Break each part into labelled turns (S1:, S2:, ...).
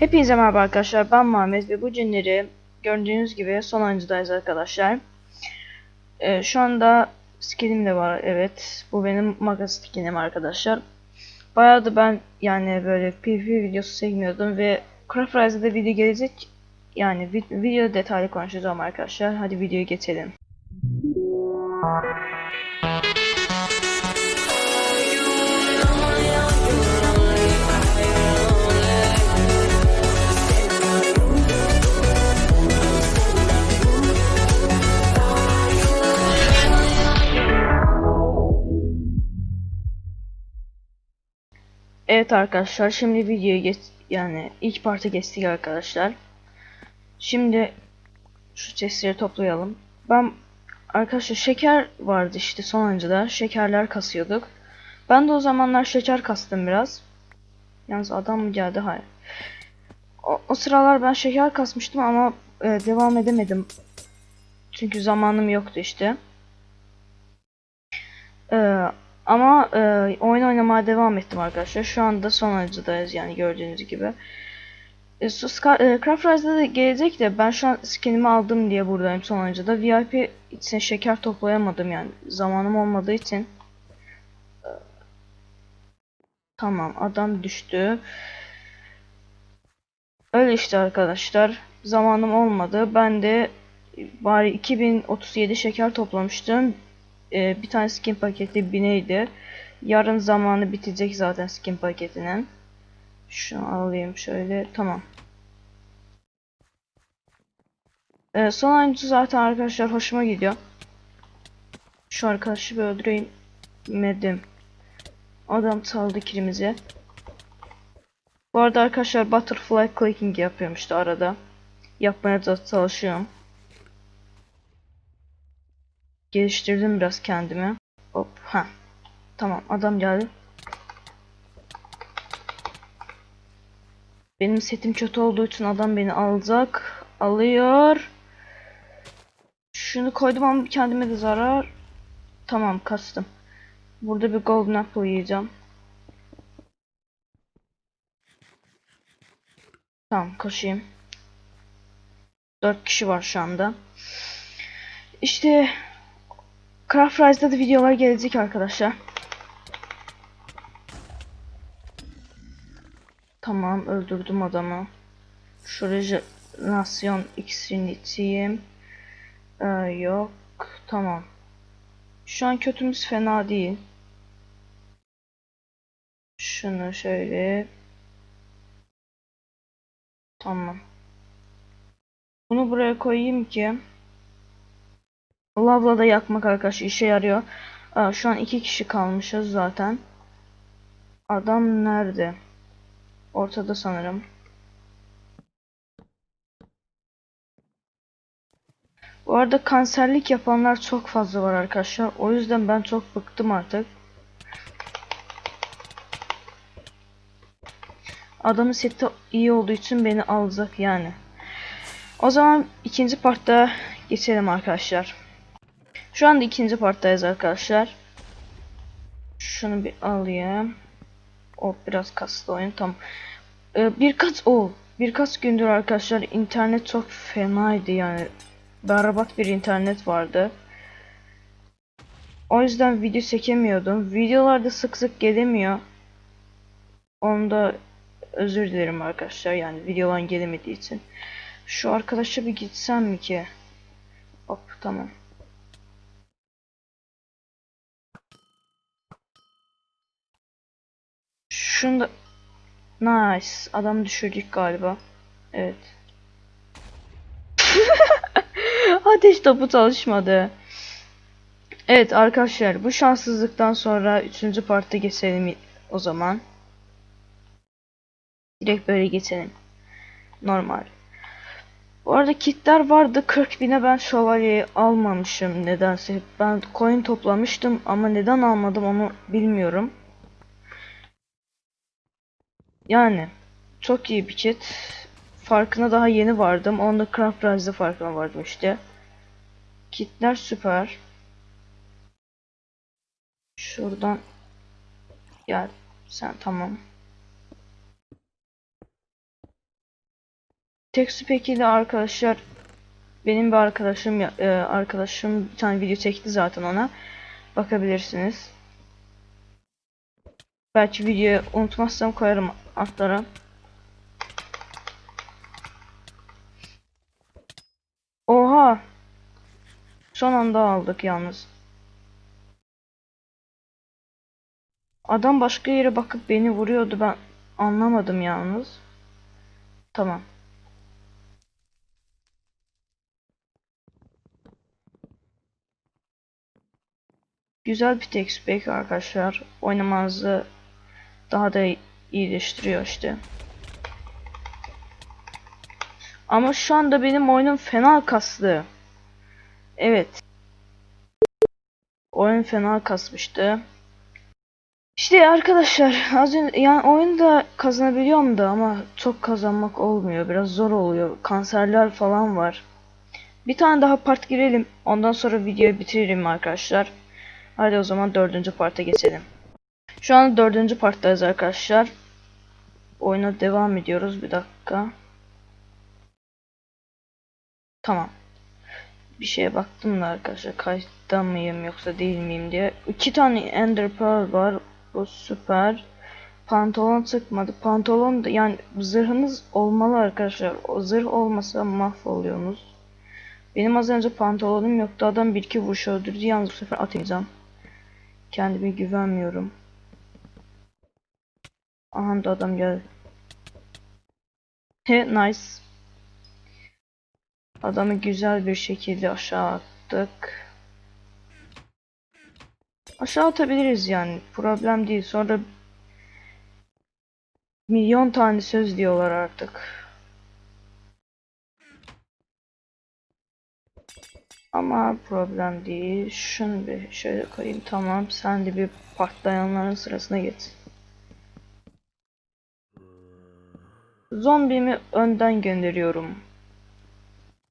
S1: Hepinize merhaba arkadaşlar ben Muhammed ve bu günleri gördüğünüz gibi son oyuncudayız arkadaşlar. Ee, şu anda skinim de var evet bu benim makas skinim arkadaşlar. Bayağı da ben yani böyle PvP videosu çekmiyordum ve Craft Rise'da video gelecek yani vi- video detaylı konuşacağım arkadaşlar hadi videoya geçelim. Evet arkadaşlar şimdi videoya geç yani ilk parta geçtik arkadaşlar. Şimdi şu chestleri toplayalım. Ben arkadaşlar şeker vardı işte sonuncuda şekerler kasıyorduk. Ben de o zamanlar şeker kastım biraz. Yalnız adam mı geldi? Hayır. O, o sıralar ben şeker kasmıştım ama e, devam edemedim. Çünkü zamanım yoktu işte. Ee, ama e, oyun oynamaya devam ettim arkadaşlar. Şu anda son acıdayız yani gördüğünüz gibi. E, Ska- e, Craft Rise'da da gelecek de ben şu an skinimi aldım diye buradayım son acıda. VIP için şeker toplayamadım yani. Zamanım olmadığı için. E, Tamam adam düştü. Öyle işte arkadaşlar. Zamanım olmadı. Ben de bari 2037 şeker toplamıştım. Ee, bir tane skin paketi bineydi. Yarın zamanı bitecek zaten skin paketinin. Şunu alayım şöyle. Tamam. Ee, son oyuncu zaten arkadaşlar hoşuma gidiyor. Şu arkadaşı bir öldüreyim. Medim. Adam saldı kilimizi. Bu arada arkadaşlar butterfly clicking yapıyorum işte arada. Yapmaya çalışıyorum. Geliştirdim biraz kendimi. Hop ha. Tamam adam geldi. Benim setim kötü olduğu için adam beni alacak. Alıyor. Şunu koydum ama kendime de zarar. Tamam kastım. Burada bir golden apple yiyeceğim. Tamam koşayım. 4 kişi var şu anda. İşte Craft Rise'da da videolar gelecek arkadaşlar. Tamam öldürdüm adamı. Şu rejenerasyon içeyim. Ee, yok. Tamam. Şu an kötümüz fena değil. Şunu şöyle. Tamam. Bunu buraya koyayım ki. Lavla da yakmak arkadaşlar işe yarıyor. Aa, şu an iki kişi kalmışız zaten. Adam nerede? Ortada sanırım. Bu arada kanserlik yapanlar çok fazla var arkadaşlar. O yüzden ben çok bıktım artık. Adamın seti iyi olduğu için beni alacak yani. O zaman ikinci partta geçelim arkadaşlar. Şu anda ikinci parttayız arkadaşlar. Şunu bir alayım. O biraz kaslı oyun tam. Ee, birkaç o birkaç gündür arkadaşlar internet çok fenaydı yani. Berbat bir internet vardı. O yüzden video çekemiyordum. Videolarda sık sık gelemiyor. Onda özür dilerim arkadaşlar yani videoların gelemediği için. Şu arkadaşa bir gitsem mi ki? Hop tamam. Şunda Nice. Adam düşürdük galiba. Evet. Ateş topu çalışmadı. Evet arkadaşlar bu şanssızlıktan sonra 3. parta geçelim o zaman. Direkt böyle geçelim. Normal. Bu arada kitler vardı 40 bine ben şövalyeyi almamışım nedense. Ben coin toplamıştım ama neden almadım onu bilmiyorum. Yani çok iyi bir kit. Farkına daha yeni vardım. Onda Craft Rise'da farkına vardım işte. Kitler süper. Şuradan gel sen tamam. Tekstü peki de arkadaşlar benim bir arkadaşım e, arkadaşım bir tane video çekti zaten ona. Bakabilirsiniz. Belki videoyu unutmazsam koyarım altlara. Oha! Son anda aldık yalnız. Adam başka yere bakıp beni vuruyordu ben anlamadım yalnız. Tamam. Güzel bir text pack arkadaşlar. Oynamanızı daha da iyileştiriyor işte. Ama şu anda benim oyunum fena kaslı. Evet. Oyun fena kasmıştı. İşte arkadaşlar az önce yani oyunda kazanabiliyorum da ama çok kazanmak olmuyor. Biraz zor oluyor. Kanserler falan var. Bir tane daha part girelim. Ondan sonra videoyu bitiririm arkadaşlar. Hadi o zaman dördüncü parta geçelim. Şu an dördüncü parttayız arkadaşlar. Oyuna devam ediyoruz. Bir dakika. Tamam. Bir şeye baktım da arkadaşlar kayıtta mıyım yoksa değil miyim diye. İki tane Ender Pearl var. Bu süper. Pantolon çıkmadı. Pantolon da yani zırhınız olmalı arkadaşlar. O zırh olmasa mahvoluyorsunuz. Benim az önce pantolonum yoktu. Adam bir iki vuruş öldürdü. Yalnız bu sefer atmayacağım. Kendime güvenmiyorum. Aha da adam geldi. He nice. Adamı güzel bir şekilde aşağı attık. Aşağı atabiliriz yani. Problem değil. Sonra milyon tane söz diyorlar artık. Ama problem değil. Şunu bir şöyle koyayım. Tamam. Sen de bir patlayanların sırasına geç. Zombimi önden gönderiyorum.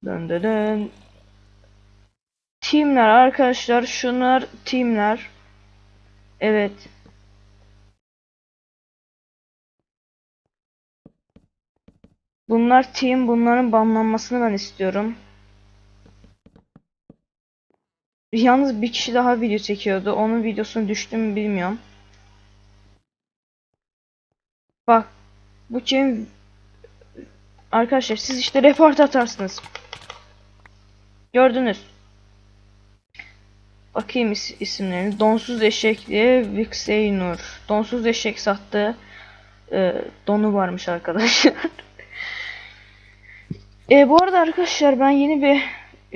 S1: Dön dön dön. Teamler arkadaşlar. Şunlar teamler. Evet. Bunlar team. Bunların banlanmasını ben istiyorum. Yalnız bir kişi daha video çekiyordu. Onun videosunu düştü bilmiyorum. Bak. Bu kim? Arkadaşlar siz işte report atarsınız. Gördünüz. Bakayım is isimlerini. Donsuz eşekli Vixeynur. Donsuz eşek sattı. Ee, donu varmış arkadaşlar. e, bu arada arkadaşlar ben yeni bir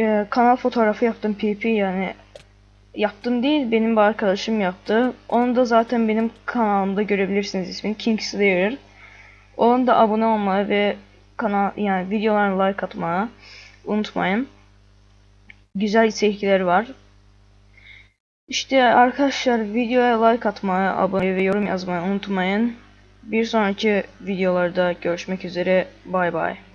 S1: e, kanal fotoğrafı yaptım PP yani yaptım değil benim bir arkadaşım yaptı. Onu da zaten benim kanalımda görebilirsiniz ismini King Slayer. Onun da abone olmayı ve kanal yani videolarına like atmayı unutmayın. Güzel içerikleri var. İşte arkadaşlar videoya like atmayı, abone ve yorum yazmayı unutmayın. Bir sonraki videolarda görüşmek üzere. Bay bay.